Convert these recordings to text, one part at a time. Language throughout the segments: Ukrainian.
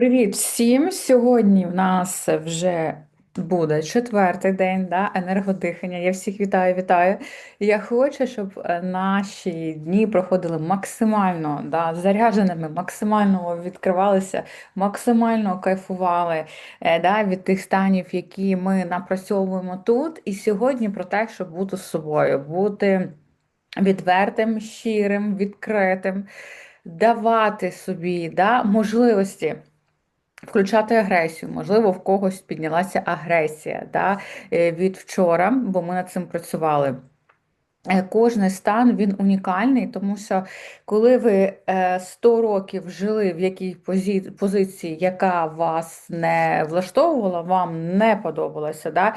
Привіт всім! Сьогодні в нас вже буде четвертий день да, енергодихання. Я всіх вітаю, вітаю. Я хочу, щоб е, наші дні проходили максимально да, зарядженими, максимально відкривалися, максимально кайфували е, да, від тих станів, які ми напрацьовуємо тут. І сьогодні про те, щоб бути з собою, бути відвертим, щирим, відкритим, давати собі да, можливості. Включати агресію, можливо, в когось піднялася агресія да, е, від вчора, бо ми над цим працювали. Е, кожний стан він унікальний, тому що коли ви 100 е, років жили в якій позиції, яка вас не влаштовувала, вам не подобалося, да?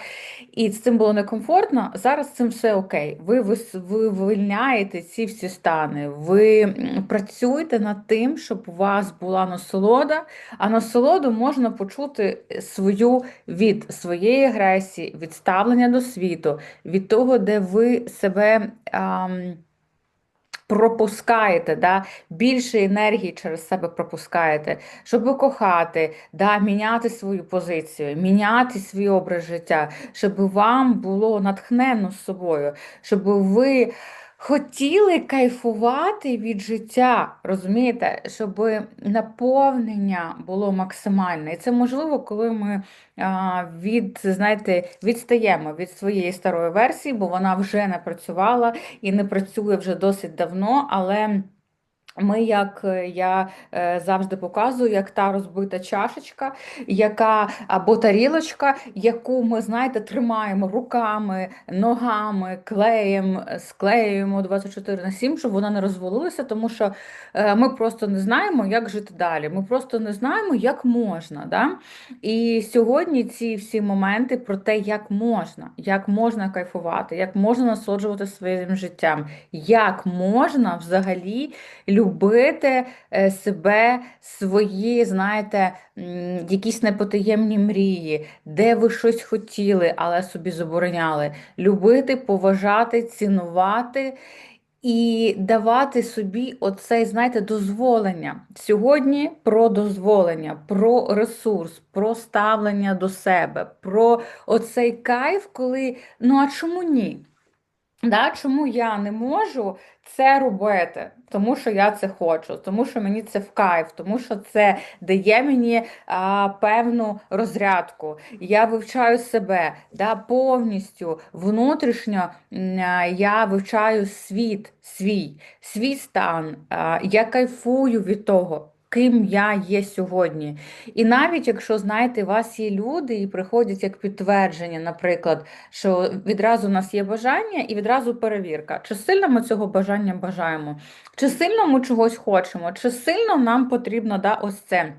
і з цим було некомфортно, зараз цим все окей. Ви ви вивільняєте ці всі стани, ви працюєте над тим, щоб у вас була насолода, а насолоду можна почути свою від своєї агресії, від ставлення до світу, від того, де ви себе ам, пропускаєте, да, більше енергії через себе пропускаєте, щоб кохати, да, міняти свою позицію, міняти свій образ життя, щоб вам було натхненно з собою, щоб ви хотіли кайфувати від життя, розумієте, щоб наповнення було максимальне. І це можливо, коли ми від, знаєте, відстаємо від своєї старої версії, бо вона вже не працювала і не працює вже досить давно, але. Ми, як е, я е, завжди показую, як та розбита чашечка, яка або тарілочка, яку ми, знаєте, тримаємо руками, ногами, клеєм, склеюємо 24 на 7, щоб вона не розвалилася, тому що е, ми просто не знаємо, як жити далі. Ми просто не знаємо, як можна. Да? І сьогодні ці всі моменти про те, як можна, як можна кайфувати, як можна насолоджувати своїм життям, як можна взагалі любити е, себе, свої, знаєте, якісь непотаємні мрії, де ви щось хотіли, але собі забороняли. Любити, поважати, цінувати. І давати собі оцей, знаєте, дозволення. Сьогодні про дозволення, про ресурс, про ставлення до себе, про оцей кайф, коли ну а чому ні? Да, Чому я не можу це робити? Тому що я це хочу, тому що мені це в кайф, тому що це дає мені а, певну розрядку. Я вивчаю себе да, повністю внутрішньо я вивчаю світ, свій, свій стан, а, я кайфую від того ким я є сьогодні. І навіть якщо, знаєте, у вас є люди і приходять як підтвердження, наприклад, що відразу у нас є бажання і відразу перевірка, чи сильно ми цього бажання бажаємо, чи сильно ми чогось хочемо, чи сильно нам потрібно да, ось це.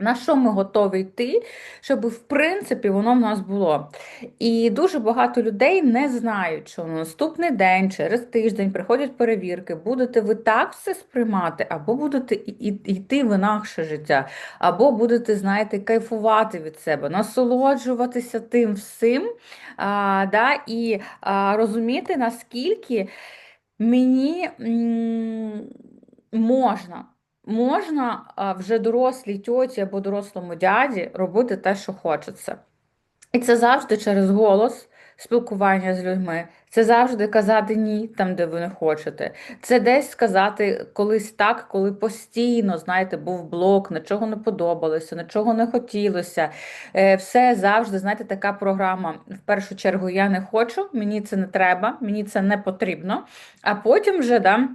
На що ми готові йти, щоб, в принципі, воно в нас було. І дуже багато людей не знають, що на наступний день, через тиждень приходять перевірки, будете ви так все сприймати, або будете йти в інакше життя, або будете, знаєте, кайфувати від себе, насолоджуватися тим всім, а, да, і а, розуміти, наскільки мені м можна. Можна вже дорослій тьоті або дорослому дяді робити те, що хочеться. І це завжди через голос спілкування з людьми. Це завжди казати ні там, де ви не хочете. Це десь сказати колись так, коли постійно, знаєте, був блок, нічого не подобалося, нічого не хотілося. Е, все завжди, знаєте, така програма. В першу чергу я не хочу, мені це не треба, мені це не потрібно. А потім вже да.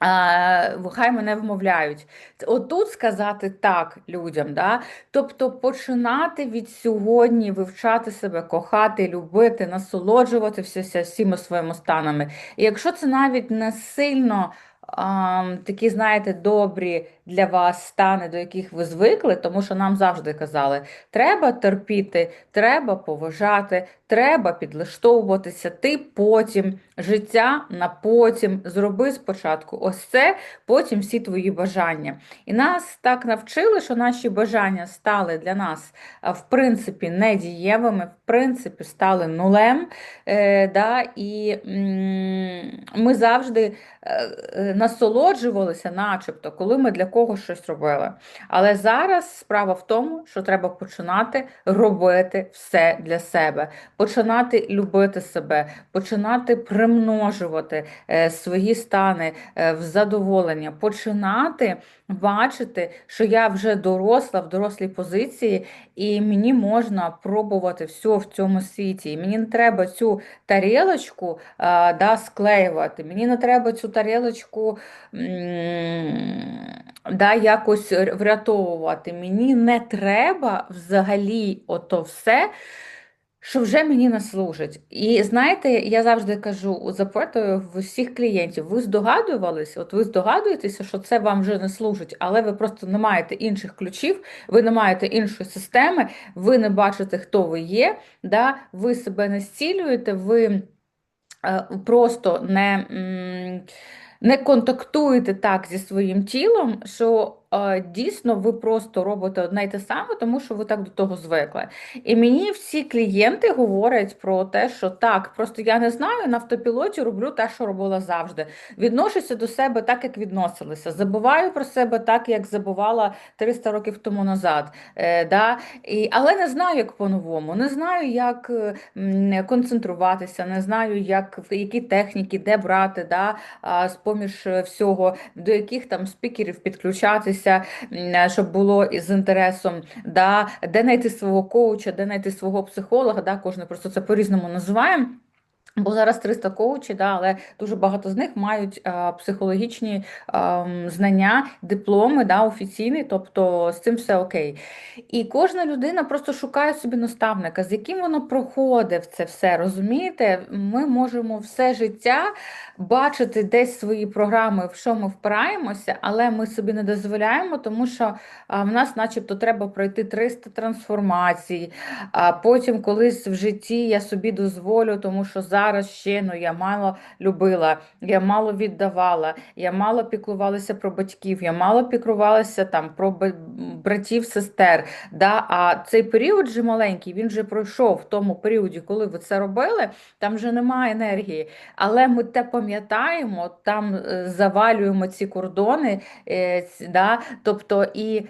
Хай мене вмовляють. Отут сказати так людям. Да? Тобто починати від сьогодні вивчати себе, кохати, любити, насолоджуватися всіми своїми станами. І якщо це навіть не сильно такі, знаєте, добрі для вас стани, до яких ви звикли, тому що нам завжди казали, треба терпіти, треба поважати, треба підлаштовуватися. Ти потім життя на потім зроби спочатку ось це, потім всі твої бажання. І нас так навчили, що наші бажання стали для нас, в принципі, недієвими, в принципі, стали нулем. Е, да, І ми завжди е, е, насолоджувалися, начебто, коли ми для когось щось робили. Але зараз справа в тому, що треба починати робити все для себе, починати любити себе, починати примножувати е, свої стани е, в задоволення, починати бачити, що я вже доросла в дорослій позиції, і мені можна пробувати все в цьому світі. І мені не треба цю тарілочку да, склеювати, мені не треба цю тарілочку да, якось врятовувати. Мені не треба взагалі ото все що вже мені не служить. І знаєте, я завжди кажу, запитую в усіх клієнтів, ви здогадувалися, от ви здогадуєтеся, що це вам вже не служить, але ви просто не маєте інших ключів, ви не маєте іншої системи, ви не бачите, хто ви є, да? ви себе не зцілюєте, ви е, просто не. Не контактуєте так зі своїм тілом, що дійсно ви просто робите одне й те саме, тому що ви так до того звикли. І мені всі клієнти говорять про те, що так, просто я не знаю, на автопілоті роблю те, що робила завжди. Відношуся до себе так, як відносилися. Забуваю про себе так, як забувала 300 років тому назад. Е, да? І, Але не знаю, як по-новому, не знаю, як концентруватися, не знаю, як, які техніки, де брати, да? з поміж всього, до яких там спікерів підключатися дивитися, щоб було з інтересом, да, де знайти свого коуча, де знайти свого психолога, да, кожен просто це по-різному називає. Бо зараз 300 коучі, да, але дуже багато з них мають а, психологічні а, знання, дипломи да, офіційні, тобто з цим все окей. І кожна людина просто шукає собі наставника, з яким воно проходить це все. Розумієте? Ми можемо все життя бачити десь свої програми, в що ми впираємося, але ми собі не дозволяємо, тому що а, в нас, начебто, треба пройти 300 трансформацій. А потім колись в житті я собі дозволю, тому що зараз зараз ще ну, я мало любила, я мало віддавала, я мало піклувалася про батьків, я мало піклувалася там про братів, сестер. Да? А цей період же маленький, він вже пройшов в тому періоді, коли ви це робили, там вже немає енергії. Але ми те пам'ятаємо, там е, завалюємо ці кордони, е, да? тобто і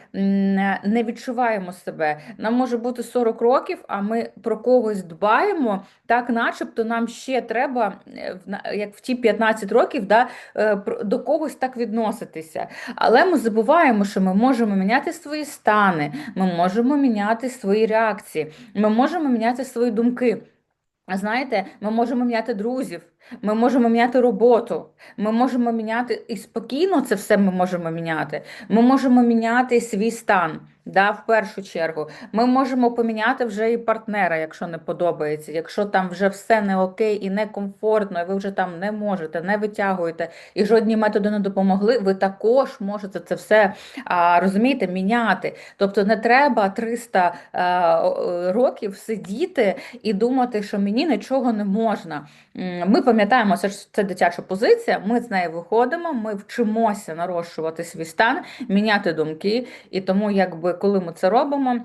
не відчуваємо себе. Нам може бути 40 років, а ми про когось дбаємо, так начебто нам ще треба, е, як в ті 15 років, да, е, до когось так відноситися. Але ми забуваємо, що ми можемо міняти свої стани, ми можемо міняти свої реакції, ми можемо міняти свої думки. Знаєте, ми можемо міняти друзів, ми можемо міняти роботу, ми можемо міняти і спокійно це все ми можемо міняти. Ми можемо міняти свій стан. Да, В першу чергу, ми можемо поміняти вже і партнера, якщо не подобається, якщо там вже все не окей і не комфортно, і ви вже там не можете, не витягуєте, і жодні методи не допомогли, ви також можете це все розумієте, міняти. Тобто не треба 300 років сидіти і думати, що мені нічого не можна. Ми пам'ятаємо, що це дитяча позиція, ми з неї виходимо, ми вчимося нарощувати свій стан, міняти думки, і тому, якби коли ми це робимо.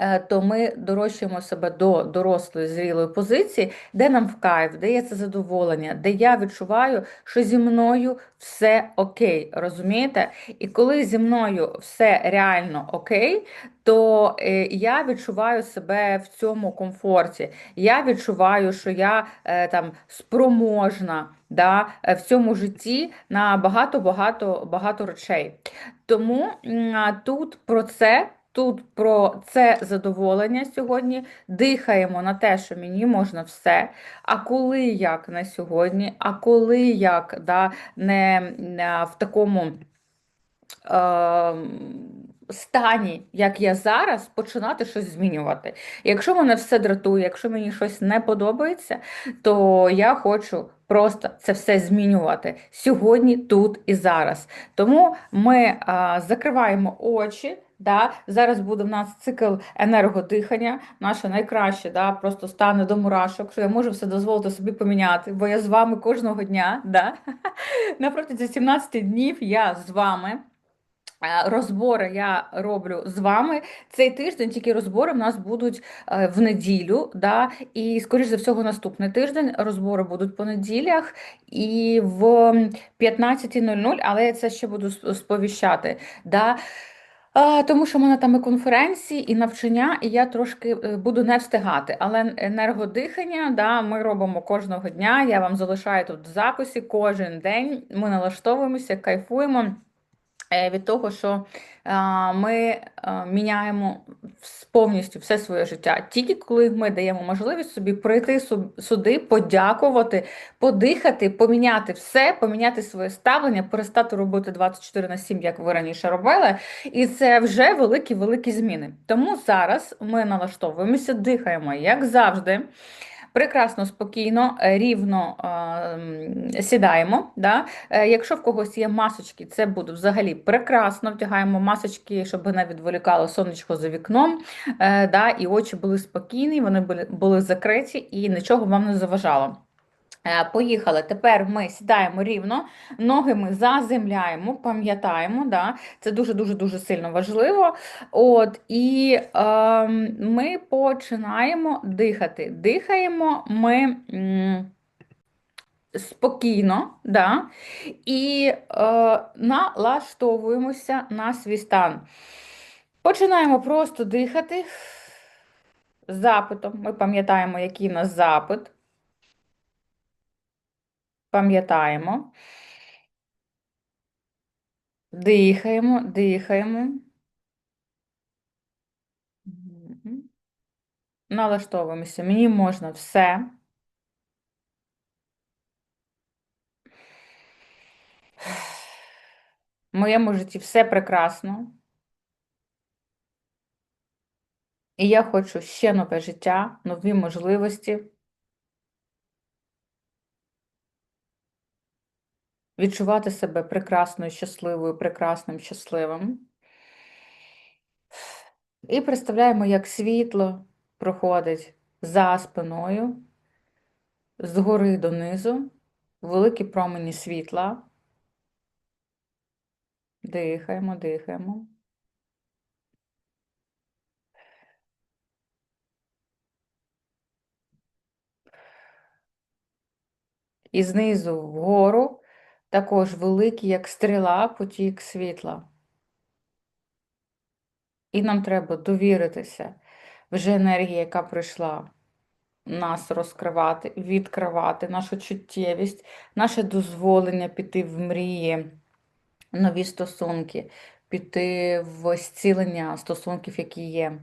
Е, то ми дорощуємо себе до дорослої зрілої позиції, де нам в кайф, де є це задоволення, де я відчуваю, що зі мною все окей. Розумієте? І коли зі мною все реально окей, то е, я відчуваю себе в цьому комфорті. Я відчуваю, що я е, там спроможна да, в цьому житті на багато-багато багато речей. Тому тут про це. Тут про це задоволення сьогодні дихаємо на те, що мені можна все. А коли як на сьогодні, а коли як да, не, не в такому. Е, стані, як я зараз, починати щось змінювати. Якщо мене все дратує, якщо мені щось не подобається, то я хочу просто це все змінювати сьогодні, тут і зараз. Тому ми а, закриваємо очі Да? Зараз буде в нас цикл енергодихання, наше найкраще, да? просто стане до мурашок, що я можу все дозволити собі поміняти, бо я з вами кожного дня. Да? Напротязі 17 днів я з вами. Е, розбори я роблю з вами. Цей тиждень тільки розбори в нас будуть е, в неділю, да, і, скоріш за всього, наступний тиждень розбори будуть по неділях і в 15.00, але я це ще буду сповіщати. Да. Тому що в мене там і конференції, і навчання, і я трошки е, буду не встигати. Але енергодихання да, ми робимо кожного дня. Я вам залишаю тут в записі кожен день. Ми налаштовуємося, кайфуємо. Е, від того, що ми е, міняємо повністю все своє життя. Тільки коли ми даємо можливість собі прийти сюди, подякувати, подихати, поміняти все, поміняти своє ставлення, перестати робити 24 на 7, як ви раніше робили. І це вже великі-великі зміни. Тому зараз ми налаштовуємося, дихаємо, як завжди прекрасно, спокійно, е, рівно е, сідаємо. Да? Е, якщо в когось є масочки, це буде взагалі прекрасно. Вдягаємо масочки, щоб не відволікало сонечко за вікном. Е, да? І очі були спокійні, вони були, були закриті і нічого вам не заважало. Е, поїхали. Тепер ми сідаємо рівно, ноги ми заземляємо, пам'ятаємо, да? це дуже-дуже дуже сильно важливо. От, І е, ми починаємо дихати. Дихаємо ми м, спокійно, да? і е, налаштовуємося на свій стан. Починаємо просто дихати запитом. Ми пам'ятаємо, який у нас запит пам'ятаємо. Дихаємо, дихаємо. Налаштовуємося. Мені можна все. В моєму житті все прекрасно. І я хочу ще нове життя, нові можливості. Відчувати себе прекрасною, щасливою, прекрасним, щасливим. І представляємо, як світло проходить за спиною, згори донизу, великі промені світла. Дихаємо, дихаємо. І знизу вгору також великий, як стріла, потік світла. І нам треба довіритися вже енергії, яка прийшла, нас розкривати, відкривати, нашу чуттєвість, наше дозволення піти в мрії, нові стосунки, піти в зцілення стосунків, які є.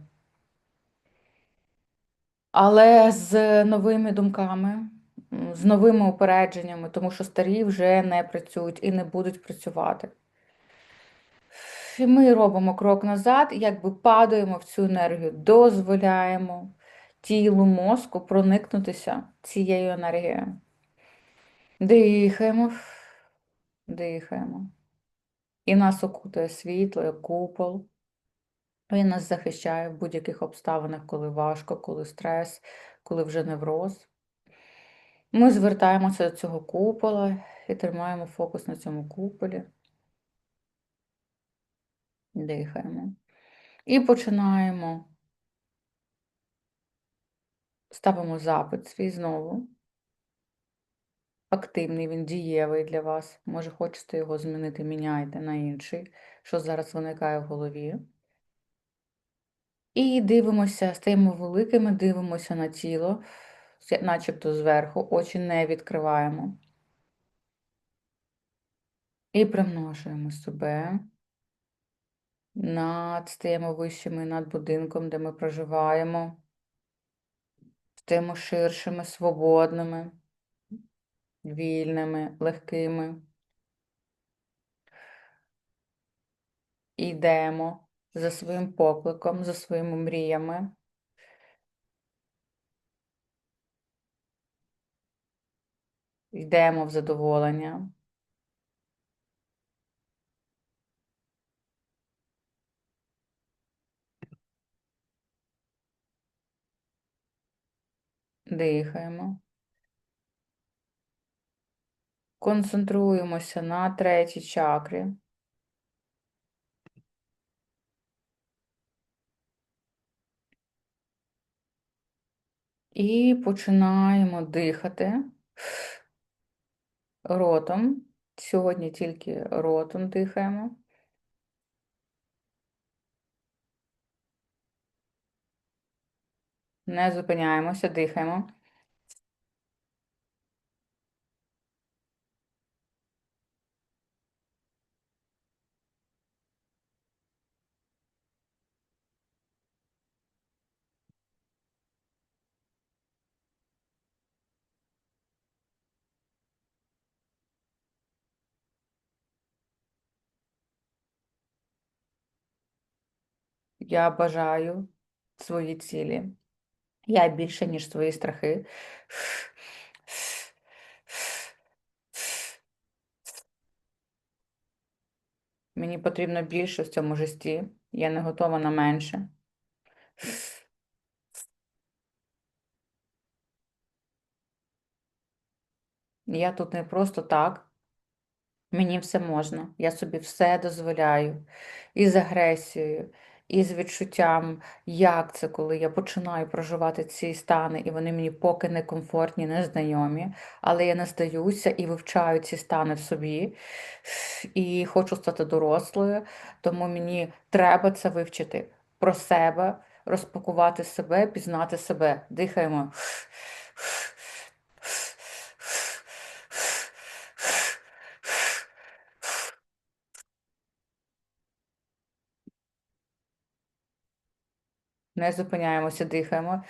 Але з новими думками з новими упередженнями, тому що старі вже не працюють і не будуть працювати. І Ми робимо крок назад, якби падаємо в цю енергію, дозволяємо тілу мозку проникнутися цією енергією. Дихаємо, дихаємо. І нас окутує світло, купол. Він нас захищає в будь-яких обставинах, коли важко, коли стрес, коли вже невроз. Ми звертаємося до цього купола і тримаємо фокус на цьому куполі. Дихаємо. І починаємо. Ставимо запит свій знову. Активний, він дієвий для вас. Може, хочете його змінити, міняйте на інший, що зараз виникає в голові. І дивимося, стаємо великими, дивимося на тіло начебто зверху, очі не відкриваємо. І примножуємо себе. Над стаємо вищими над будинком, де ми проживаємо. Стаємо ширшими, свободними, вільними, легкими. йдемо за своїм покликом, за своїми мріями. Йдемо в задоволення. Дихаємо. Концентруємося на третій чакрі. І починаємо дихати ротом. Сьогодні тільки ротом дихаємо. Не зупиняємося, дихаємо. Я бажаю свої цілі. Я більше, ніж свої страхи. Мені потрібно більше в цьому житті. Я не готова на менше. Я тут не просто так. Мені все можна. Я собі все дозволяю. І з агресією, і з відчуттям, як це, коли я починаю проживати ці стани, і вони мені поки не комфортні, незнайомі, але я не здаюся і вивчаю ці стани в собі, і хочу стати дорослою, тому мені треба це вивчити про себе, розпакувати себе, пізнати себе. Дихаємо. Не зупиняємося, дихаємо.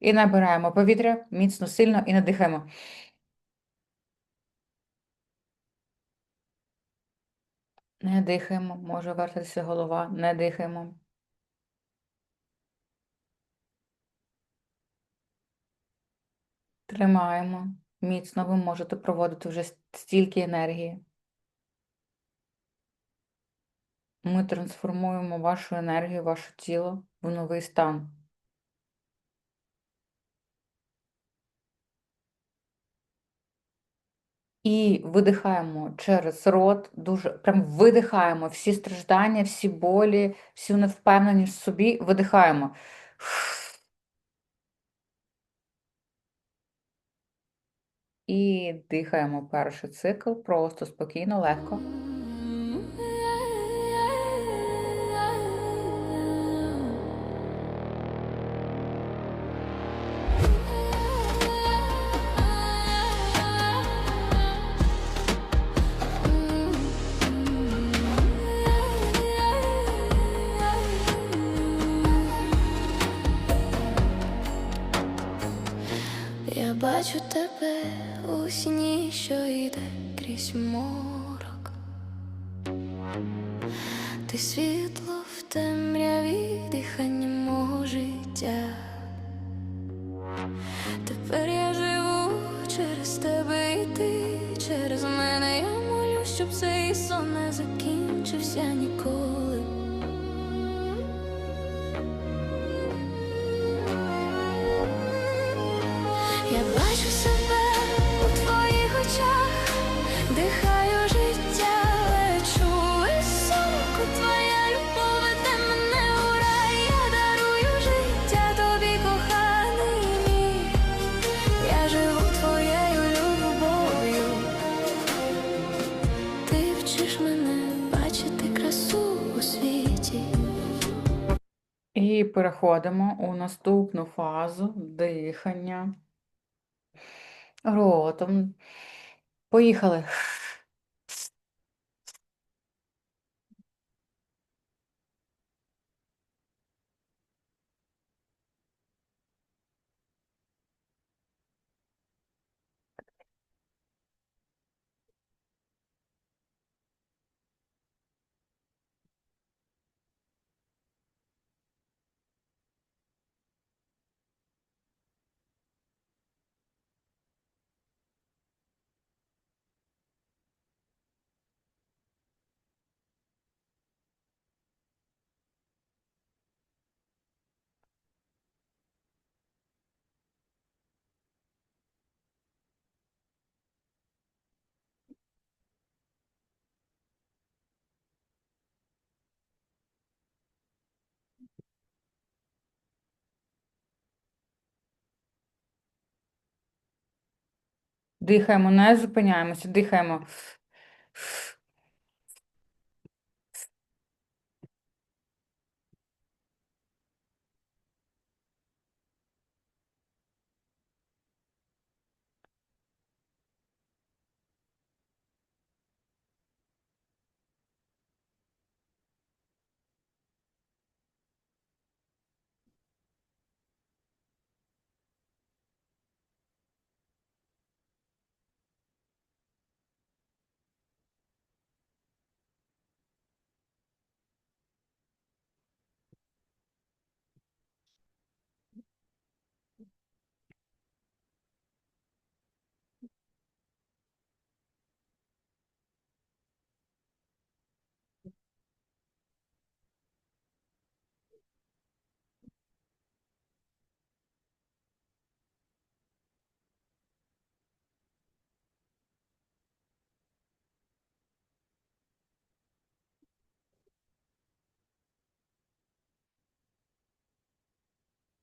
І набираємо повітря міцно, сильно і надихаємо. Не дихаємо, може вертатися голова, не дихаємо. Тримаємо. Міцно ви можете проводити вже стільки енергії. Ми трансформуємо вашу енергію, ваше тіло в новий стан. І видихаємо через рот, дуже прям видихаємо всі страждання, всі болі, всю невпевненість в собі, видихаємо. І дихаємо перший цикл, просто спокійно, легко. І переходимо у наступну фазу дихання. Ротом. Поїхали. Дихаємо, не зупиняємося, дихаємо.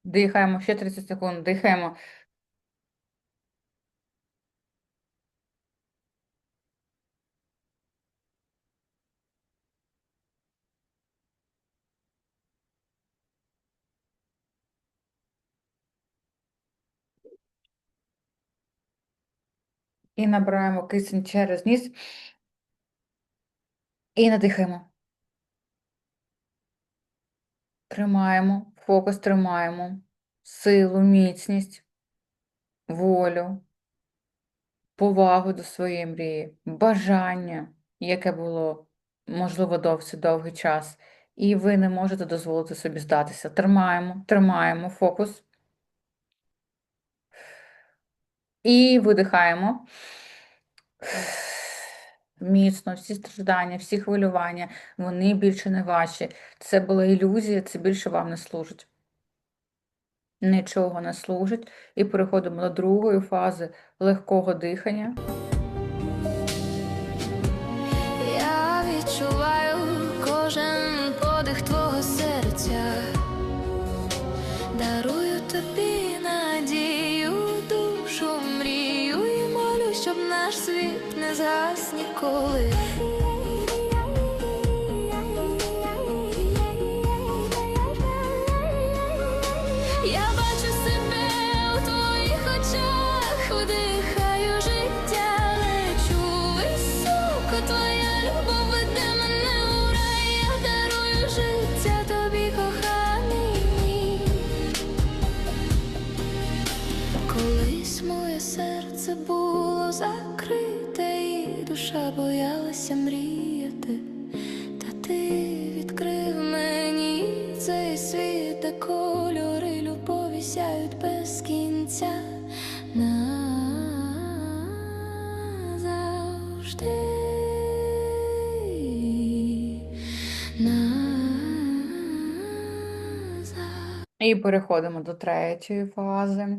Дихаємо, ще 30 секунд, дихаємо. І набираємо кисень через ніс. І надихаємо. Тримаємо, фокус тримаємо. Силу, міцність, волю, повагу до своєї мрії, бажання, яке було, можливо, досить довгий час. І ви не можете дозволити собі здатися. Тримаємо, тримаємо фокус. І видихаємо. Міцно, всі страждання, всі хвилювання, вони більше не ваші. Це була ілюзія, це більше вам не служить. Нічого не служить. І переходимо до другої фази легкого дихання. Згас ніколи. Я бачу себе у твоїх очах, вдихаю життя, лечу високо, твоя любов веде мене у дарую життя тобі, коханий. Колись моє серце було і душа боялася мріяти, та ти відкрив мені цей світ, де кольори любові сяють без кінця назавжди. Назавжди. І переходимо до третьої фази.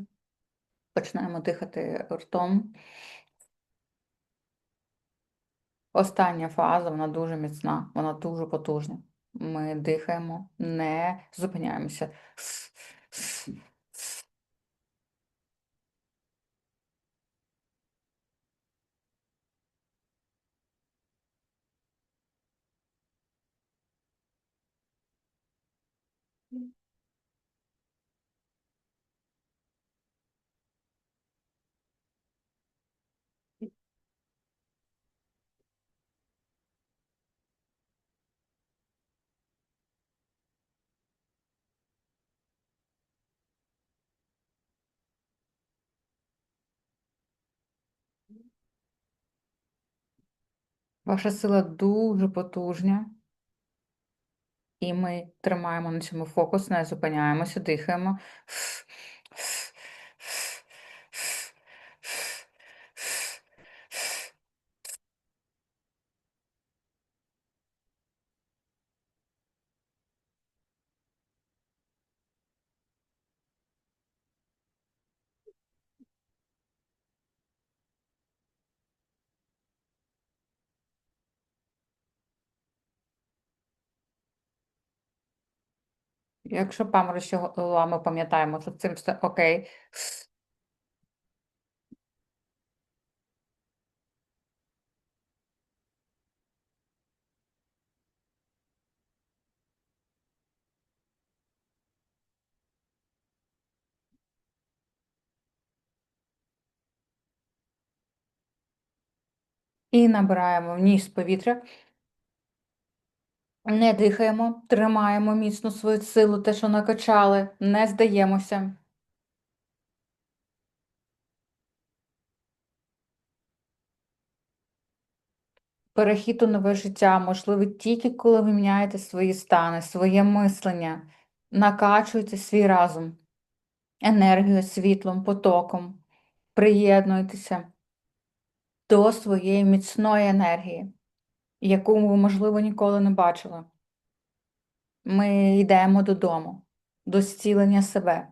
Починаємо дихати ртом. Остання фаза, вона дуже міцна, вона дуже потужна. Ми дихаємо, не зупиняємося. Ваша сила дуже потужна. І ми тримаємо на цьому фокус, не зупиняємося, дихаємо. Якщо паморочі голова, ми пам'ятаємо, що цим все окей. І набираємо в ніс повітря. Не дихаємо, тримаємо міцно свою силу, те, що накачали, не здаємося. Перехід у нове життя можливий тільки коли ви міняєте свої стани, своє мислення, накачуєте свій разум, енергією, світлом, потоком, приєднуєтеся до своєї міцної енергії, яку ви, можливо, ніколи не бачили. Ми йдемо додому, до зцілення себе.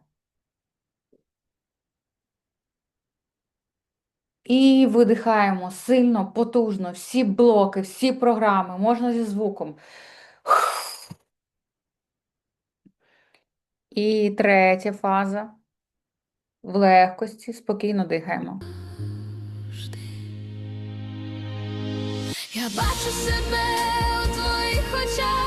І видихаємо сильно, потужно, всі блоки, всі програми, можна зі звуком. І третя фаза. В легкості, спокійно дихаємо. Я бачу себе у твоїх очах,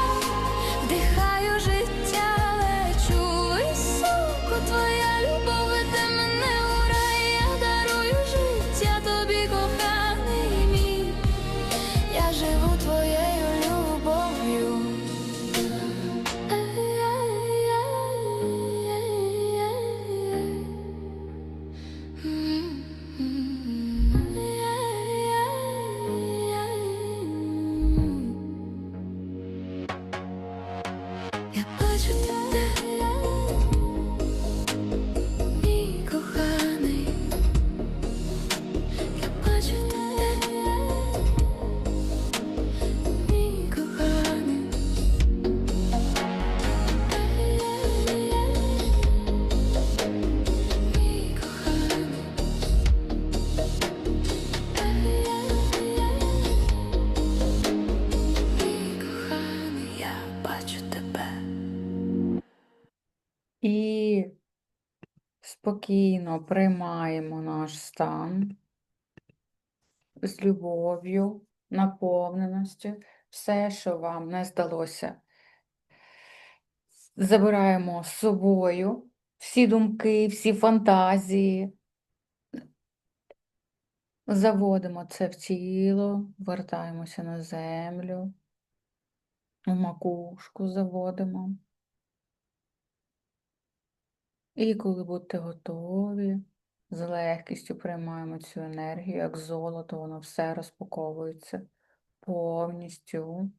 спокійно приймаємо наш стан з любов'ю, наповненості, все, що вам не здалося. Забираємо з собою всі думки, всі фантазії, заводимо це в тіло, вертаємося на землю, в макушку заводимо. І коли будете готові, з легкістю приймаємо цю енергію, як золото, воно все розпаковується повністю.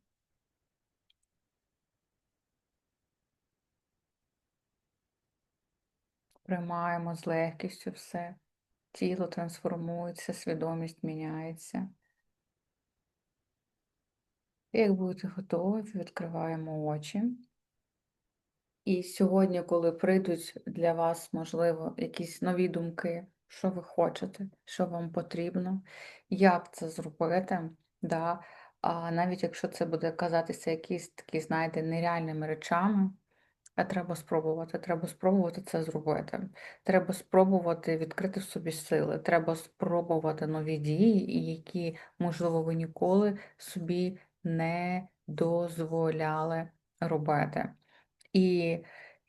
Приймаємо з легкістю все. Тіло трансформується, свідомість міняється. І Як будете готові, відкриваємо очі. І сьогодні, коли прийдуть для вас, можливо, якісь нові думки, що ви хочете, що вам потрібно, як це зробити, да? а навіть якщо це буде казатися якісь такі, знаєте, нереальними речами, а треба спробувати, треба спробувати це зробити. Треба спробувати відкрити в собі сили, треба спробувати нові дії, які, можливо, ви ніколи собі не дозволяли робити. І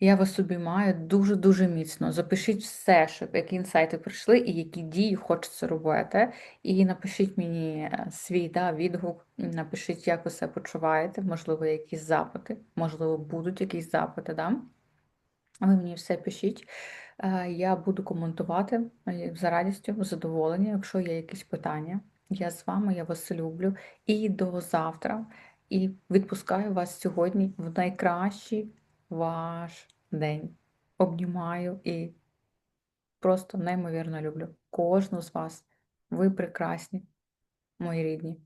я вас обіймаю дуже-дуже міцно. Запишіть все, щоб які інсайти прийшли і які дії хочеться робити. І напишіть мені е, свій да, відгук, напишіть, як ви себе почуваєте, можливо, якісь запити, можливо, будуть якісь запити. Да? Ви мені все пишіть. Е, Я буду коментувати е, за радістю, з задоволенням, якщо є якісь питання. Я з вами, я вас люблю. І до завтра. І відпускаю вас сьогодні в найкращий ваш день. Обнімаю і просто неймовірно люблю кожну з вас. Ви прекрасні, мої рідні.